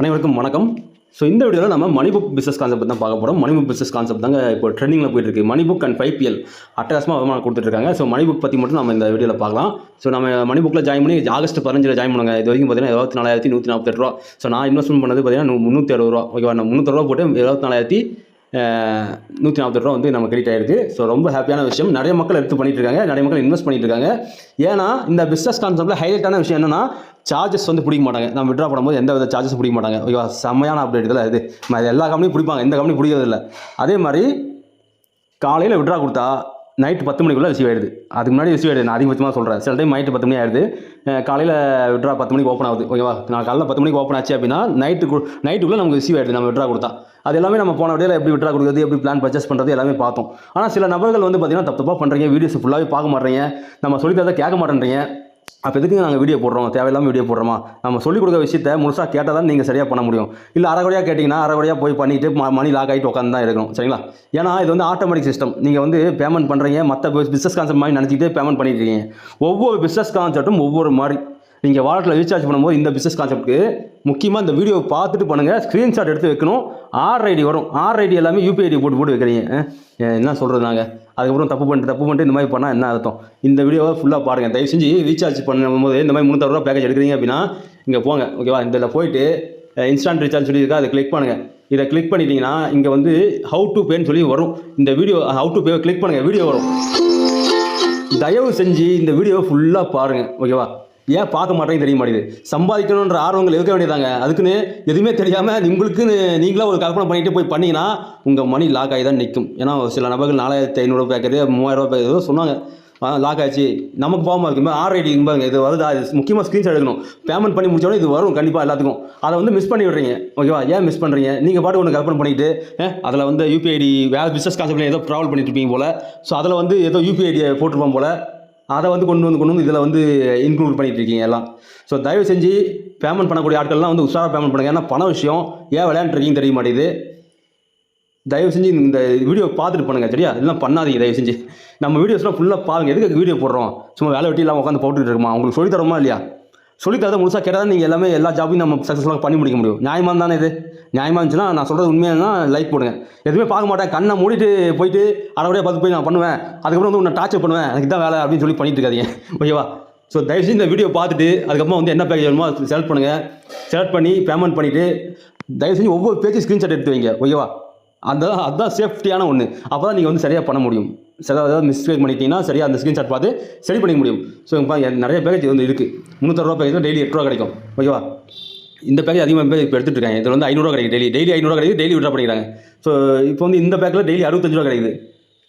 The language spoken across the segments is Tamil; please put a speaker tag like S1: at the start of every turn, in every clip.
S1: அனைவருக்கும் வணக்கம். ஸோ இந்த வீடியோவில் நம்ம மணி புக் பிஸ்னஸ் கான்செப்ட் தான் பார்க்க போகிறோம் மணி புக் பிஸ்னஸ் கான்செப்ட் தாங்க இப்போ ட்ரெண்டிங்கில் போயிட்டு இருக்கு. மணி புக் அண்ட் ஃபைவ் அட்டகாசமாக வருமானம் கொடுத்துட்ருக்காங்க. ஸோ மணி புக் பற்றி மட்டும் நம்ம இந்த வீடியோவில் பார்க்கலாம். ஸோ நம்ம மணி புக்கில் ஜாயின் பண்ணி ஆகஸ்ட் பதினஞ்சில் ஜாயின் பண்ணுங்க. இது வரைக்கும் பார்த்தீங்கன்னா இருபத்தி நாலாயிரத்தி நூற்றி நாற்பத்தெட்டு ரூபா. ஸோ நான் இன்வெஸ்ட்மெண்ட் பண்ணது பார்த்தீங்கன்னா முந்நூற்றி அறுபது ரூபா. ஓகேவா நான் முந்நூற்றி ரூபா போட்டு இருபத்தி நாலாயிரத்தி நூற்றி நாற்பது ரூபா வந்து நம்ம கிரெடிட் ஆயிருக்கு. ஸோ ரொம்ப ஹாப்பியான விஷயம். நிறைய மக்கள் எடுத்து பண்ணிட்டு இருக்காங்க. நிறைய மக்கள் இன்வெஸ்ட் பண்ணிட்டு இருக்காங்க. ஏன்னா இந்த பிஸ்னஸ் கான்செப்ட்டில் ஹைலைட்டான விஷயம் என்னன்னா சார்ஜஸ் வந்து பிடிக்க மாட்டாங்க. நம்ம விட்ரா பண்ணும்போது எந்த வித சார்ஜஸ் பிடிக்க மாட்டாங்க. ஓகேவா? செம்மையான அப்டேட் இதில் இது. எல்லா கம்பெனியும் பிடிப்பாங்க. எந்த கம்பெனி பிடிக்கிறதில்ல. அதே மாதிரி காலையில் விட்ரா கொடுத்தா நைட்டு பத்து மணிக்குள்ளே ரிசீவ் ஆயிடுது. அதுக்கு முன்னாடி ரிசீவ் ஆயிடுது. நான் அதிகபட்சமாக சொல்கிறேன் சில டைம் நைட்டு பத்து மணி ஆயிடுது. காலையில் விட்ரா பத்து மணிக்கு ஓப்பன் ஆகுது. ஓகேவா? நான் காலையில் பத்து மணிக்கு ஓப்பன் ஆச்சு அப்படின்னா நைட்டு நைட்டுக்குள்ளே நமக்கு ரிசீவ் ஆயிடுது. நம்ம விட்ரா கொடுத்தா. அது எல்லாமே நம்ம போன வீடியோவில் எப்படி விட்ரா கொடுக்குறது எப்படி பிளான் பர்ச்சேஸ் பண்ணுறது எல்லாமே பார்த்தோம். ஆனால் சில நபர்கள் வந்து பார்த்திங்கன்னா தப்பு தப்பாக பண்ணுறீங்க வீடியோஸ் ஃபுல்லாகவே பார்க்க மாட்டேறீங்க நம்ம சொல்லி தரதை கேட்க மாட்டேன்றீங்க. அப்போ எதுக்கு நாங்கள் வீடியோ போடுறோம்? தேவையில்லாமல் வீடியோ போடுறோமா? நம்ம சொல்லிக் கொடுக்குற விஷயத்த முழுசாக கேட்டால் தான் நீங்கள் சரியாக பண்ண முடியும். இல்லை அரைகுறையாக கேட்டிங்கன்னா அரைகுறையாக போய் பண்ணிட்டு மணி லாக் ஆகிட்டு உட்காந்து தான் இருக்கணும். சரிங்களா? ஏன்னா இது வந்து ஆட்டோமேட்டிக் சிஸ்டம் நீங்கள் வந்து பேமெண்ட் பண்ணுறீங்க மற்ற பிஸ்னஸ் கான்செப்ட் மாதிரி நினச்சிக்கிட்டே பேமெண்ட் பண்ணிட்டு இருக்கீங்க. ஒவ்வொரு பிஸ்னஸ் கான்செப்ட்டும் ஒவ்வொரு மாதிரி. நீங்கள் வாலெட்டில் ரீசார்ஜ் பண்ணும்போது இந்த பிஸ்னஸ் கான்செப்ட்க்கு முக்கியமாக இந்த வீடியோ பார்த்துட்டு பண்ணுங்கள் ஸ்க்ரீன்ஷாட் எடுத்து வைக்கணும். ஆர் ஐடி வரும். ஆர் ஐடி எல்லாமே யூபிஐடி போட்டு போட்டு வைக்கிறீங்க. என்ன சொல்கிறது நாங்கள் அதுக்கப்புறம் தப்பு பண்ணிட்டு தப்பு பண்ணிட்டு இந்த மாதிரி பண்ணால் என்ன அர்த்தம்? இந்த வீடியோவை ஃபுல்லாக பாருங்கள் தயவு செஞ்சு ரீசார்ஜ் பண்ணும்போது இந்த மாதிரி முந்நூற்றூறுவா பேக்கேஜ் எடுக்கிறீங்க அப்படின்னா இங்கே போங்க ஓகேவா இதில் போயிட்டு இன்ஸ்டான்ட் ரீசார்ஜ் சொல்லியிருக்கா அதை கிளிக் பண்ணுங்கள் இதை கிளிக் பண்ணிட்டீங்கன்னா இங்கே வந்து ஹவு டு பேன்னு சொல்லி வரும். இந்த video how to pay click பண்ணுங்கள் வீடியோ வரும். தயவு செஞ்சு இந்த வீடியோவை ஃபுல்லாக பாருங்கள் ஓகேவா ஏன் பார்க்க மாட்டேங்குது தெரிய மாட்டேங்குது. சம்பாதிக்கணுன்ற ஆர்வங்கள் இருக்க வேண்டியதாங்க அதுக்குன்னு எதுவுமே தெரியாமல் உங்களுக்குன்னு நீங்களாக ஒரு கல்பனை பண்ணிட்டு போய் பண்ணிங்கன்னா உங்கள் மணி லாக் ஆகி தான் நிற்கும் ஏன்னா ஒரு சில நபர்கள் நாலாயிரத்தி ஐநூறுரூவா பேக்கிறது மூவாயிரரூவா பேக்கிறது ஏதோ சொன்னாங்க. லாக் ஆச்சு. நமக்கு போகாமல் இருக்கும் ஆர் ஐடி பாருங்க இது வருதா? இது முக்கியமாக ஸ்க்ரீன்ஷாட் எடுக்கணும். பேமெண்ட் பண்ணி முடிச்சோடனே இது வரும் கண்டிப்பாக எல்லாத்துக்கும். அதை வந்து மிஸ் பண்ணி விடுறீங்க. ஓகேவா ஏன் மிஸ் பண்ணுறீங்க நீங்கள் பாட்டு ஒன்று கல்பனை பண்ணிட்டு அதில் வந்து யூபிஐடி வேறு பிஸ்னஸ் கான்செப்ட்ல ஏதோ ட்ராவல் பண்ணிட்டு இருப்பீங்க போல். ஸோ அதில் வந்து ஏதோ யூபிஐடியை போட்டிருப்போம் போல். அதை வந்து கொண்டு வந்து கொண்டு வந்து இதில் வந்து இன்க்ளூட் பண்ணிகிட்டு இருக்கீங்க எல்லாம். ஸோ தயவு செஞ்சு பேமெண்ட் பண்ணக்கூடிய ஆட்கள்லாம் வந்து உஷாராக பேமெண்ட் பண்ணுங்க. ஏன்னா பண விஷயம் ஏன் விளையாண்டுருக்கீங்க தெரிய மாட்டேங்குது. தயவு செஞ்சு இந்த வீடியோ பார்த்துட்டு பண்ணுங்க சரியா? இதெல்லாம் பண்ணாதீங்க தயவு செஞ்சு. நம்ம வீடியோஸ்லாம் ஃபுல்லாக பாருங்கள் எதுக்கு வீடியோ போடுறோம்? சும்மா வேலை வெட்டி இல்லாமல் உட்காந்து போட்டுட்டு இருக்குமா? உங்களுக்கு சொல்லி தரோமா இல்லையா? சொல்லி முழுசாக கேட்டால் நீங்கள் எல்லாமே எல்லா ஜாபையும் நம்ம சக்ஸஸ்ஃபுல்லாக பண்ணி முடிக்க முடியும். நியாயமாக தானே இது? நியாயமாக இருந்துச்சுன்னா நான் சொல்கிறது உண்மையானா லைக் போடுங்க. எதுவுமே பார்க்க மாட்டேன். கண்ணை மூடிட்டு போயிட்டு அரைவடியாக பார்த்து போய் நான் பண்ணுவேன். அதுக்கப்புறம் வந்து உன்னை டார்ச்சர் பண்ணுவேன். எனக்கு தான் வேலை அப்படின்னு சொல்லி பண்ணிட்டு இருக்காதீங்க. ஓகேவா ஸோ தயவுசெய்து இந்த வீடியோ பார்த்துட்டு அதுக்கப்புறம் வந்து என்ன பேக்கேஜ் வேணுமோ செலக்ட் பண்ணுங்கள் செலக்ட் பண்ணி பேமெண்ட் பண்ணிவிட்டு தயவுசெய்து ஒவ்வொரு பேஜும் ஸ்க்ரீன்ஷாட் எடுத்து வைங்க. ஓகேவா அந்த அதுதான் சேஃப்டியான ஒன்று அப்போ தான் நீங்கள் வந்து சரியாக பண்ண முடியும். சரி ஏதாவது மிஸ்டேக் பண்ணிட்டீங்கன்னா சரியாக அந்த ஸ்க்ரீன்ஷாட் பார்த்து சரி பண்ணிக்க முடியும். ஸோ நிறைய பேக்கேஜ் வந்து இருக்குது முந்நூற்றூறுவா பேக்கேஜ் டெய்லி எட்டு ரூபா கிடைக்கும். ஓகேவா இந்த பேக்கேஜ் அதிகமாக பேர் இப்போ எடுத்துகிட்டு இருக்காங்க. இதில் வந்து ஐநூறுரூவா கிடைக்கும் டெய்லி டெய்லி ஐநூறுரூவா கிடைக்குது டெய்லி விட்ரா பண்ணிக்கிறாங்க. ஸோ இப்போ வந்து இந்த பேக்கில் டெய்லி அறுபத்தஞ்சு ரூபா கிடைக்குது.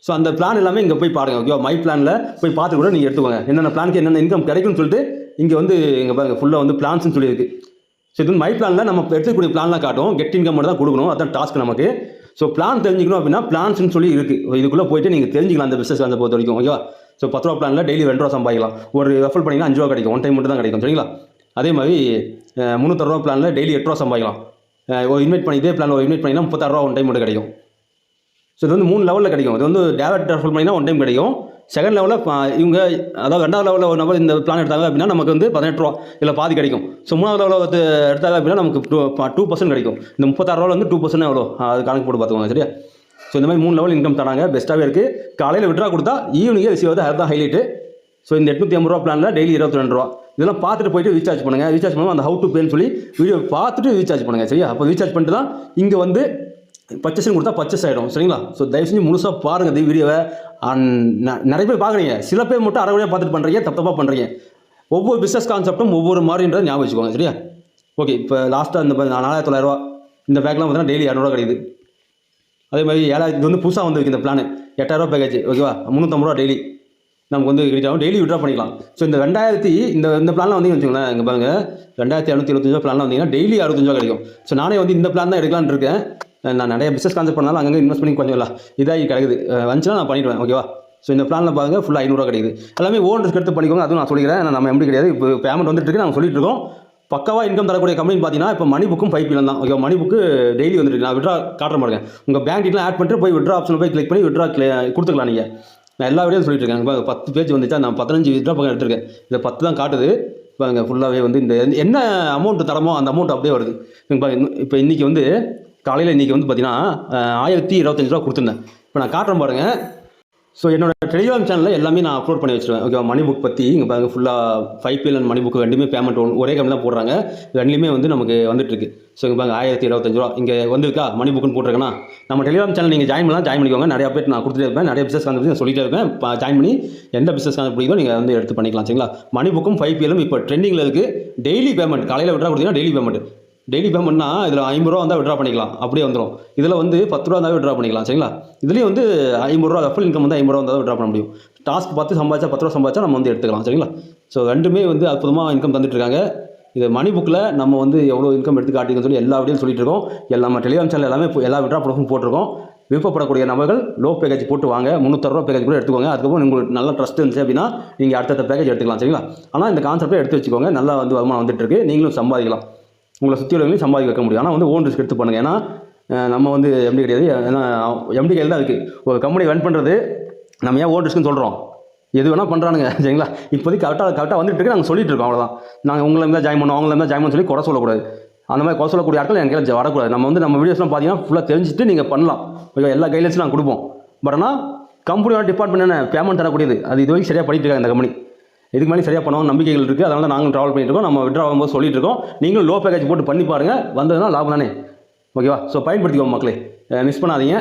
S1: ஸோ அந்த பிளான் எல்லாமே இங்கே போய் பாருங்க. ஓகேவா மை பிளானில் போய் பார்த்து கூட நீங்கள் எடுத்துக்கோங்க. என்னென்ன பிளானுக்கு என்னென்ன இன்கம் கிடைக்கும்னு சொல்லிட்டு இங்கே வந்து இங்கே பாருங்க ஃபுல்லாக வந்து பிளான்ஸ்னு சொல்லியிருக்கு. ஸோ இது வந்து மை பிளானில் நம்ம எடுத்துக்கூடிய பிளான்லாம் காட்டும். கெட் இன்கம் மட்டும் தான் கொடுக்கணும். அதான் டாஸ்க் நமக்கு. ஸோ பிளான் தெரிஞ்சுக்கணும் அப்படின்னா பிளான்ஸ்னு சொல்லி இருக்குது இதுக்குள்ளே போயிட்டு நீங்கள் தெரிஞ்சுக்கலாம் அந்த பிஸ்னஸ் அந்த பொறுத்த வரைக்கும் ஓகேவா ஸோ பத்து ரூபா பிளானில் டெய்லி ரெண்டு ரூபா சம்பாதிக்கலாம். ஒரு ரெஃபர் பண்ணிங்கன்னா அஞ்சு ரூபா கிடைக்கும். ஒன் டைம் மட்டும் தான் கிடைக்கும் சரிங்களா? அதே மாதிரி அஹ், பிளானில் டெய்லி எட்டு ரூபா சம்பாதிக்கலாம். ஒரு இன்வைட் பண்ணி இதே பிளான் ஒரு இன்வைட் பண்ணிங்கன்னா முப்பத்தாறு ரூபா ஒன் டைம் மட்டும் கிடைக்கும். ஸோ இது வந்து மூணு லெவலில் கிடைக்கும். இது வந்து டேரக்ட் ரெஃபர் பண்ணிங்கன்னா ஒன் டைம் கிடைக்கும். செகண்ட் லெவலில் இவங்க அதாவது ரெண்டாவது லெவலில் ஒரு நபர் இந்த பிளான் எடுத்தாங்க அப்படின்னா நமக்கு வந்து பதினெட்டு ரூபா. இல்லை பாதி கிடைக்கும். ஸோ மூணாவது லெவலில் எடுத்தாங்க அப்படின்னா நமக்கு டூ டூ பர்சன்ட் கிடைக்கும். இந்த முப்பத்தாறு ரூபா வந்து டூ பர்சன்ட் எவ்வளோ? அது கணக்கு போட்டு பார்த்துக்கோங்க சரியா? ஸோ இந்த மாதிரி மூணு லெவல் இன்கம் தராங்க. பெஸ்ட்டாகவே இருக்குது காலையில் விட்ரா கொடுத்தா ஈவினிங்கே ரிசீவ் ஆகுது. அதுதான் ஹைலைட்டு ஸோ இந்த எட்நூற்றி ஐம்பது ரூபா பிளானில் டெய்லி இருபத்தி ரெண்டு ரூபா. இதெல்லாம் பார்த்துட்டு போயிட்டு ரீசார்ஜ் பண்ணுங்கள் ரீசார்ஜ் பண்ணுவோம் அந்த ஹவு டு பேன்னு சொல்லி வீடியோ பார்த்துட்டு ரீசார்ஜ் பண்ணுங்கள் சரியா? அப்போ ரீசார்ஜ் பண்ணிட்டு தான் இங்கே வந்து பர்ச்சேஸ்னு கொடுத்தா பர்ச்சேஸ் ஆகிடும் சரிங்களா? ஸோ தயவு செஞ்சு முழுசாக பாருங்கள் இந்த வீடியோவை அண்ட் ந- நிறைய பேர் பார்க்குறீங்க. சில பேர் மட்டும் அரைவழியாக பார்த்துட்டு பண்ணுறீங்க தப்பு தப்பாக பண்ணுறீங்க ஒவ்வொரு பிஸ்னஸ் கான்செப்ட்டும் ஒவ்வொரு மாதிரின்றதை ஞாபகம் வச்சுக்கோங்க சரியா? ஓகே இப்போ லாஸ்ட்டாக இந்த நாலாயிரத்தி நாலாயிரத்தி தொள்ளாயிரரூவா. இந்த பேக்லாம் பார்த்தீங்கன்னா டெய்லி இரநூறுவா கிடைக்குது. அதே மாதிரி ஏழாயிரத்து வந்து புதுசாக வந்துருக்கு இந்த பிளான் எட்டாயிரரூவா பேக்கேஜ் ஓகேவா முந்நூற்றம்பது ரூபா டெய்லி நமக்கு வந்து கிரெடிட் ஆகும். டெய்லி விட்ரா பண்ணிக்கலாம். ஸோ இந்த ரெண்டாயிரத்தி இந்த இந்த பிளானில் வந்து வச்சுக்கோங்களேன் இங்கே பாருங்கள் ரெண்டாயிரத்தி இரநூத்தி இருபத்தஞ்சு பிளானில் வந்தீங்கன்னா டெய்லி அறுபத்தஞ்சு ரூபா கிடைக்கும். ஸோ நானே வந்து இந்த பிளான் தான் எடுக்கலான்னு இருக்கேன். நான் நிறைய பிஸ்னஸ் கான்செப்ட் பண்ணாலும் அங்கங்கே இன்வெஸ்ட் பண்ணி கொஞ்சம் இல்லை. இதாகி கிடைக்குது. வந்துச்சுன்னா நான் பண்ணிவிடுவேன் ஓகேவா ஸோ இந்த பிளானில் பாருங்க ஃபுல்லாக ஐநூறுரூவா கிடைக்குது. எல்லாமே ஓன் ரிஸ்க் எடுத்து பண்ணிக்கோங்க. அதுவும் நான் சொல்லிக்கிறேன். நம்ம எப்படி கிடையாது. இப்போ பேமெண்ட் வந்துட்டு இருக்கு. நாங்கள் சொல்லிட்டு இருக்கோம். பக்காவாக இன்கம் தரக்கூடிய கம்பெனி பார்த்தீங்கன்னா இப்போ மணி புக்கும் ஃபைவ் பிஎல் தான். ஓகே மணி புக்கு டெய்லி வந்துட்டு நான் விட்ரா காட்டுற பாருங்க. உங்கள் பேங்க் டீட்டில் ஆட் பண்ணிட்டு போய் விட்ரா ஆப்ஷன் போய் கிளிக் பண்ணி விட்ரா கொடுத்துக்கலாம் நீங்கள் நான் எல்லா வீடியோ சொல்லிட்டு இருக்கேன். இப்போ பத்து பேஜ் வந்துச்சா? நான் பதினஞ்சு விட்ரா பக்கம் எடுத்திருக்கேன். இதில் பத்து தான் காட்டுது. அங்கே ஃபுல்லாகவே வந்து இந்த என்ன அமௌண்ட் தரமோ அந்த அமௌண்ட் அப்படியே வருது. பாருங்க இப்போ இன்றைக்கி வந்து காலையில் இன்றைக்கி வந்து பார்த்தீங்கன்னா ஆயிரத்தி இருபத்தஞ்சி ரூபா கொடுத்துருந்தேன். இப்போ நான் காட்டுறேன் பாருங்கள் ஸோ என்னோடய டெலிகிராம் சேனலில் எல்லாமே நான் அப்லோட் பண்ணி வச்சிருவேன். ஓகேவா மணி புக் பற்றி இங்கே பாருங்கள் ஃபுல்லாக five BL and money book ரெண்டுமே பேமெண்ட் ஒரே கம்மியாக போடுறாங்க. ரெண்டுலேயுமே வந்து நமக்கு வந்துட்டுருக்கு ஸோ இங்கே பாருங்க ஆயிரத்தி இருபத்தஞ்சு ரூபா. இங்கே வந்திருக்கா? மணி புக்குன்னு போட்டிருக்கேன்னா நம்ம டெலிகிராம் சேனல் நீங்கள் ஜாயின் பண்ணலாம். ஜாயின் பண்ணிக்கோங்க. நிறைய பேர் நான் கொடுத்துட்டே இருப்பேன். நிறைய பிசினஸ் கான்செப்ட் நான் சொல்லிட்டே இருப்பேன். ஜாயின் பண்ணி எந்த பிசினஸ் கான்செப்ட் பிடிக்கோ நீங்கள் வந்து எடுத்து பண்ணிக்கலாம். சரிங்களா? மணி புக்கும் ஃபைவ் பிஎலும் இப்போ ட்ரெண்டிங்கில் இருக்குது டெய்லி பேமெண்ட் காலையில் விட்ரா கொடுத்தீங்கன்னா டெய்லி பேமெண்ட் டெய்லி பேமெண்ட்னா இதில் ஐம்பது ரூபா வந்தால் விட்ரா பண்ணிக்கலாம். அப்படியே வந்துடும் இதில் வந்து பத்து ரூபா இருந்தால் விட்ரா பண்ணிக்கலாம். சரிங்களா? இதுலேயும் வந்து ஐம்பது ரூபா ஃபுல் இன்கம் வந்து ஐம்பது ரூபா வந்தால் விட்ரா பண்ண முடியும். டாஸ்க் பார்த்து சம்பாதிச்சா பத்து ரூபா சம்பாதிச்சா நம்ம வந்து எடுத்துக்கலாம். சரிங்களா? ஸோ ரெண்டுமே வந்து அற்புதமாக இன்கம் தந்துட்டுருக்காங்க இது மணி புக்கில் நம்ம வந்து எவ்வளோ இன்கம் எடுத்து காட்டிங்கன்னு சொல்லி எல்லா வீடியும் சொல்லிட்டு இருக்கோம். எல்லா நம்ம டெலிகிராம் சேனல் எல்லாமே இப்போ எல்லா விட்ரா ப்ரூஃபும் போட்டிருக்கோம். விருப்பப்படக்கூடிய நபர்கள் லோ பேக்கேஜ் போட்டு வாங்க. முந்நூற்றூவா பேக்கேஜ் கூட எடுத்துக்கோங்க. அதுக்கப்புறம் உங்களுக்கு நல்ல ட்ரஸ்ட் இருந்துச்சு அப்படின்னா நீங்கள் அடுத்தடுத்த பேக்கேஜ் எடுத்துக்கலாம். சரிங்களா? ஆனால் இந்த கான்செப்டை எடுத்து வச்சுக்கோங்க. நல்லா வந்து வருமானம் வந்துட்டு இருக்கு. நீங்களும் சம்பாதிக்கலாம். உங்களை சுற்றி உள்ளவங்களையும் சம்பாதிக்க வைக்க முடியும். ஆனால் வந்து ஓன் ரிஸ்க் எடுத்து பண்ணுங்கள் ஏன்னா நம்ம வந்து எம்டி கிடையாது. ஏன்னா எம்டி கையில் தான் இருக்குது ஒரு கம்பெனி ரன் பண்ணுறது நம்ம ஏன் ஓன் ரிஸ்க்குன்னு சொல்கிறோம் எது வேணால் பண்ணுறானுங்க சரிங்களா? இப்போதைக்கு கரெக்டாக கரெக்டாக வந்துட்டு இருக்கு. நாங்கள் சொல்லிட்டு இருக்கோம் அவ்வளோதான் நாங்கள் உங்களை இருந்தால் ஜாயின் பண்ணோம் அவங்கள இருந்தால் ஜாயின் பண்ண சொல்லி குறை சொல்லக்கூடாது. அந்த மாதிரி குறை சொல்லக்கூடிய ஆட்கள் என் கையில் வரக்கூடாது. நம்ம வந்து நம்ம வீடியோஸ்லாம் பார்த்தீங்கன்னா ஃபுல்லாக தெரிஞ்சுட்டு நீங்கள் பண்ணலாம். ஓகே எல்லா கைட்லைன்ஸும் நாங்கள் கொடுப்போம். பட் ஆனால் கம்பெனியோட டிபார்ட்மெண்ட் என்ன? பேமெண்ட் தரக்கூடியது. அது இது வரைக்கும் சரியாக பண்ணிட்டு இருக்காங்க இந்த கம்பெனி இதுக்கு மேலே சரியாக பண்ணுவோம் நம்பிக்கைகள் இருக்குது அதனால தான் ட்ராவல் பண்ணிட்டு இருக்கோம். நம்ம விட்ரா ஆகும்போது சொல்லிட்டு இருக்கோம். நீங்களும் லோ பேக்கேஜ் போட்டு பண்ணி பாருங்கள் வந்ததுன்னா லாபம் தானே? ஓகேவா ஸோ பயன்படுத்திக்கோங்க மக்களே. மிஸ் பண்ணாதீங்க.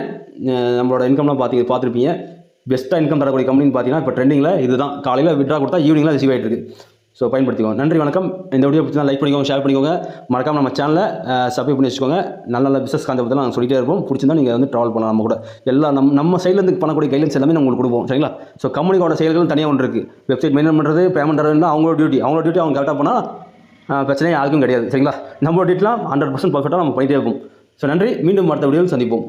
S1: நம்மளோட இன்கம்லாம் பார்த்தீங்க பார்த்துருப்பீங்க. பெஸ்ட்டாக இன்கம் தரக்கூடிய கம்பெனின்னு பார்த்தீங்கன்னா இப்போ ட்ரெண்டிங்கில் இதுதான். காலையில் விட்ரா கொடுத்தா ஈவினிங்கில் ரிசீவ் ஆகிட்டு இருக்கு. ஸோ பயன்படுத்திக்கோங்க. நன்றி வணக்கம். இந்த வீடியோ பிடிச்சா லைக் பண்ணிக்கோங்க ஷேர் பண்ணிக்கோங்க. மறக்காம நம்ம சேனலை சப்ஸ்கிரைப் பண்ணி வச்சுக்கோங்க. நல்ல நல்ல பிஸ்னஸ் கான்செப்ட் நாங்கள் சொல்லிட்டே இருப்போம். பிடிச்சிருந்தா நீங்கள் வந்து ட்ராவல் பண்ணலாம் நம்ம கூட. எல்லா நம்ம நம்ம சைட்லேருந்து பண்ணக்கூடிய கைட்லைன்ஸ் எல்லாமே நம்ம உங்களுக்கு கொடுப்போம். சரிங்களா? ஸோ கம்பெனியோட செயல்கள் தனியாக ஒன்று இருக்குது வெப்சைட் மெயின்டைன் பண்ணுறது பேமெண்ட் தரதுனா அவங்களோட டியூட்டி அவங்களோட டியூட்டி அவங்க கரெக்டாக பண்ணால் பிரச்சனை யாருக்கும் கிடையாது. சரிங்களா? நம்மளோட டியூட்டிலாம் ஹண்ட்ரட் பர்சன்ட் பர்ஃபெக்டாக நம்ம பண்ணிகிட்டே இருப்போம். ஸோ நன்றி. மீண்டும் அடுத்த வீடியோவில் சந்திப்போம்.